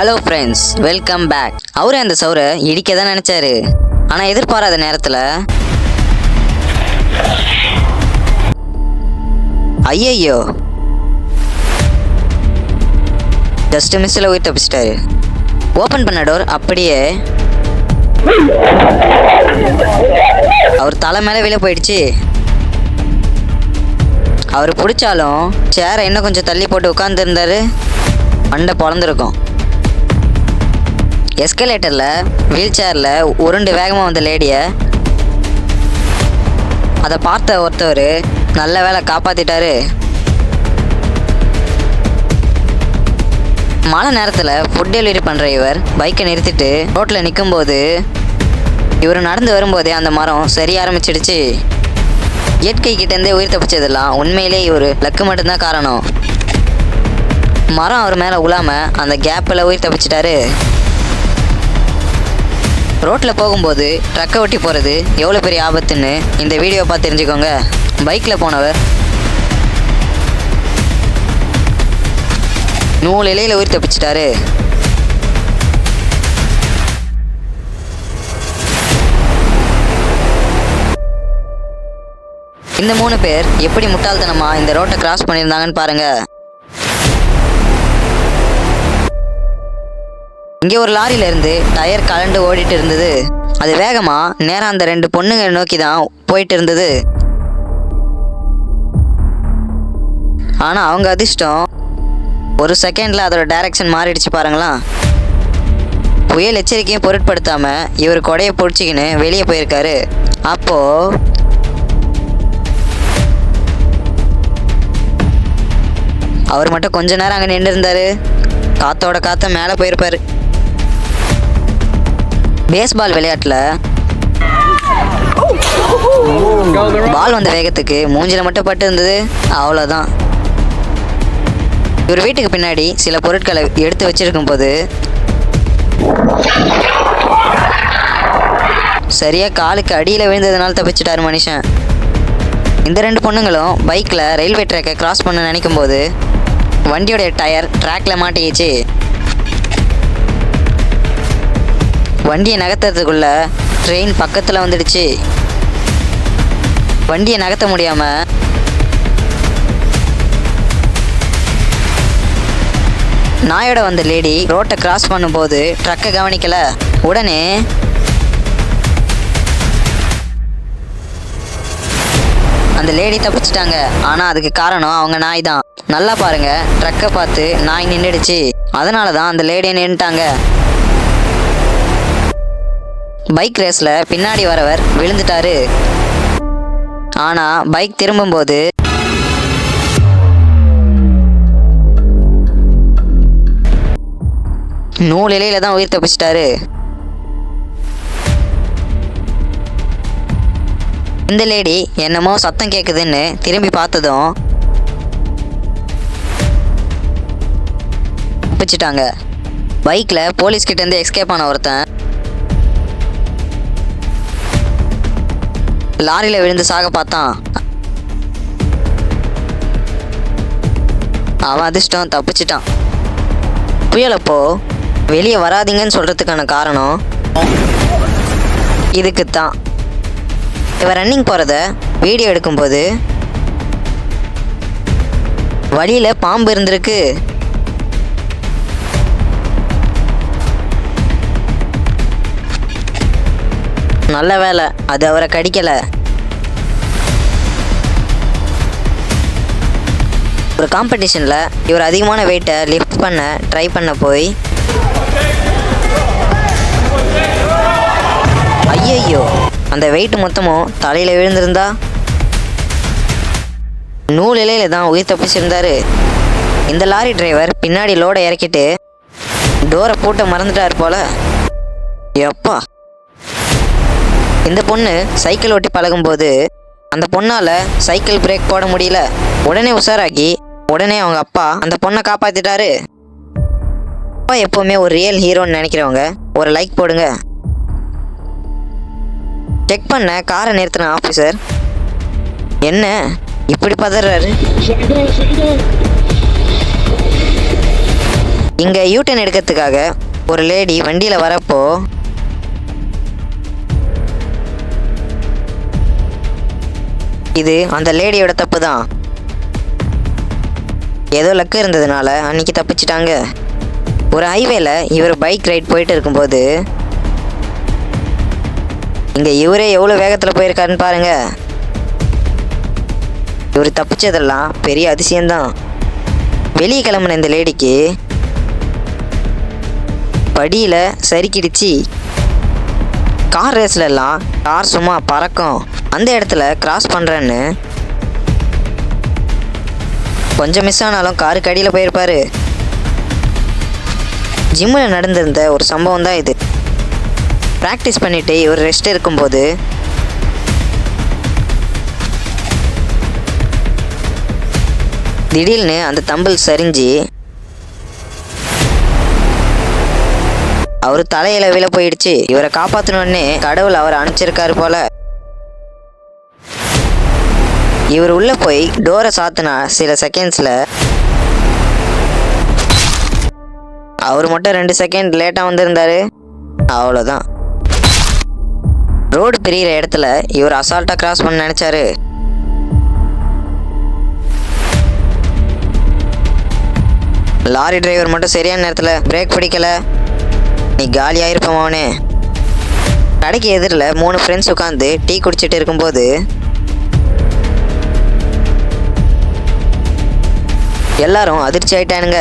Hello friends welcome back அவரு அந்த சவுரை இடிக்க தான் நினைச்சாரு. ஆனா எதிர்பாராத நேரத்துல ஐயையோ. ஜஸ்ட் மிஸ்ஸில் உயிர் தப்பிச்சிட்டாரு. ஓப்பன் பண்ண டோர் அப்படியே அவர் தலை மேலே வெளியே போயிடுச்சு. அவர் பிடிச்சாலும் சேரை இன்னும் கொஞ்சம் தள்ளி போட்டு உட்காந்துருந்தாரு மண்டை பிறந்திருக்கும் எஸ்கலேட்டரில் வீல் சேரில் உருண்டு வேகமாக வந்த லேடியை அதை பார்த்த ஒருத்தவர் நல்ல வேலை காப்பாற்றிட்டாரு மழை நேரத்தில் ஃபுட் டெலிவரி பண்ணுற இவர் பைக்கை நிறுத்திட்டு ரோட்டில் நிற்கும்போது இவர் நடந்து வரும்போதே அந்த மரம் சரிய ஆரம்பிச்சிடுச்சு. இயற்கை கிட்டேருந்தே உயிர் தப்பிச்சதெல்லாம் உண்மையிலே இவர் லக்கு மட்டும்தான் காரணம். மரம் அவர் மேலே உழாமல் அந்த கேப்பில் உயிர் தப்பிச்சிட்டாரு. ரோட்டில் போகும்போது ட்ரக்கை ஒட்டி போகிறது எவ்வளோ பெரிய ஆபத்துன்னு இந்த வீடியோ பார்த்து தெரிஞ்சுக்கோங்க. பைக்கில் போனவர். நூல் இலையில் உயிர் தப்பிச்சிட்டாரு. இந்த மூணு பேர் எப்படி முட்டாள்தனமா இந்த ரோட்டை கிராஸ் பண்ணியிருந்தாங்கன்னு பாருங்கள் இங்கே ஒரு லாரியில இருந்து டயர் கலண்டு ஓடிட்டு இருந்தது. அது வேகமா நேரம் அந்த ரெண்டு பொண்ணுங்க நோக்கி தான் போயிட்டு இருந்தது. ஆனா அவங்க அதிர்ஷ்டம் ஒரு செகண்ட்ல அதோட டைரக்ஷன் மாறிடுச்சு பாருங்களேன். புயல் எச்சரிக்கையும் பொருட்படுத்தாம இவர் கொடையை பிடிச்சிக்கின்னு வெளியே போயிருக்காரு. அப்போ அவர் மட்டும் கொஞ்ச நேரம் அங்கே நின்று இருந்தாரு. காத்தோட காத்த மேலே போயிருப்பாரு. பேஸ்பால் விளையாட்டில் பால் வந்த வேகத்துக்கு மூஞ்சில மட்டும் பட்டு இருந்தது. அவ்வளோதான் இவர் வீட்டுக்கு பின்னாடி சில பொருட்களை எடுத்து வச்சிருக்கும் போது சரியா காலுக்கு அடியில் விழுந்ததுனால தப்பிச்சிட்டாரு மனுஷன். இந்த ரெண்டு பொண்ணுங்களும் பைக்கில் ரயில்வே ட்ராக்கை கிராஸ் பண்ண நினைக்கும் போது வண்டியோடைய டயர் ட்ராக்ல மாட்டிக்கிச்சு. வண்டியை நகர்த்துறதுக்குள்ள ட்ரெயின் பக்கத்தில் வந்துடுச்சு. வண்டியை நகர்த்த முடியாம நாயோட வந்த லேடி ரோட்டை கிராஸ் பண்ணும்போது ட்ரக்கை கவனிக்கல. உடனே அந்த லேடி தப்பிச்சிட்டாங்க. ஆனா அதுக்கு காரணம் அவங்க நாய் தான். நல்லா பாருங்க ட்ரக்கை பார்த்து நாய் நின்றுடுச்சு அதனால தான் அந்த லேடியை நின்றுட்டாங்க பைக் ரேஸ்ல பின்னாடி வரவர் விழுந்துட்டாரு. ஆனா பைக் திரும்பும்போது நூல் இலையில தான் உயிர் தப்பிச்சிட்டாரு. இந்த லேடி என்னமோ சத்தம் கேட்குதுன்னு திரும்பி பார்த்ததும் தப்பிச்சிட்டாங்க. பைக்கில் போலீஸ் கிட்ட இருந்து எஸ்கேப் ஆன ஒருத்தன் லாரியில் விழுந்து சாக பார்த்தான். அவன் அதிர்ஷ்டம் தப்பிச்சிட்டான். புயலப்போ வெளியே வராதீங்கன்னு சொல்கிறதுக்கான காரணம் இதுக்கு தான் இவன் ரன்னிங் போகிறத வீடியோ எடுக்கும்போது வழியில் பாம்பு இருந்திருக்கு. நல்ல வேலை அது அவரை கடிக்கலை. ஒரு காம்படிஷனில் இவர் அதிகமான வெயிட்டை லிஃப்ட் பண்ண ட்ரை பண்ண போய் ஐயையோ அந்த வெயிட் மொத்தமும் தலையில் விழுந்திருந்தா? நூல் இலையில தான் உயிர் தப்பிச்சிருந்தாரு. இந்த லாரி டிரைவர் பின்னாடி லோடை இறக்கிட்டு டோரை பூட்ட மறந்துட்டார் போல. எப்பா இந்த பொண்ணு சைக்கிள் ஓட்டி பழகும்போது அந்த பொண்ணால் சைக்கிள் பிரேக் போட முடியல. உடனே உஷாராகி உடனே அவங்க அப்பா அந்த பொண்ணை காப்பாத்திட்டாரு. அப்பா எப்போவுமே ஒரு ரியல் ஹீரோன்னு நினைக்கிறவங்க ஒரு லைக் போடுங்க. செக் பண்ண காரை நிறுத்தின ஆஃபீஸர் என்ன? இப்படி பதறாரு? இங்கே யூட்டன் எடுக்கிறதுக்காக ஒரு லேடி வண்டியில் வரப்போ இது அந்த லேடியோட தப்பு தான் ஏதோ லக்கு இருந்ததுனால அன்னைக்கு தப்பிச்சிட்டாங்க. ஒரு ஹைவேல இவர் பைக் ரைட் போயிட்டு இருக்கும்போது இங்கே இவரே எவ்வளோ வேகத்தில் போயிருக்காருன்னு பாருங்க. இவர் தப்பிச்சதெல்லாம் பெரிய அதிசயம்தான். வெளியே கிளம்புன இந்த லேடிக்கு படியில் சறுக்கிடுச்சு. கார் ரேஸ்ல கார் சும்மா பறக்கும். அந்த இடத்துல கிராஸ் பண்ணுறேன்னு கொஞ்சம் மிஸ் ஆனாலும் காருக்கு அடியில் போயிருப்பாரு. ஜிம்மில் நடந்திருந்த ஒரு சம்பவம் தான் இது. ப்ராக்டிஸ் பண்ணிட்டு இவர் ரெஸ்ட் இருக்கும்போது திடீர்னு அந்த தம்பிள் சரிஞ்சு அவர் தலையில விழ போயிடுச்சு இவரை காப்பாற்றணுன்னே கடவுள் அவரை அனுப்பிச்சிருக்காரு போல. இவர் உள்ள போய் டோரை சாத்தினா சில செகண்ட்ஸில் அவர் மட்டும் ரெண்டு செகண்ட் லேட்டாக வந்திருந்தாரு. அவ்வளோதான் ரோடு பிரியிற இடத்துல இவர் அசால்ட்டாக கிராஸ் பண்ண நினச்சாரு. லாரி டிரைவர் மட்டும் சரியான நேரத்தில் பிரேக் பிடிக்கல. நீ காலியாக இருப்ப கடைக்கு எதிரில் மூணு ஃப்ரெண்ட்ஸ் உட்காந்து டீ குடிச்சிட்டு இருக்கும்போது எல்லாரும் அதிர்ச்சி ஆயிட்டானுங்க.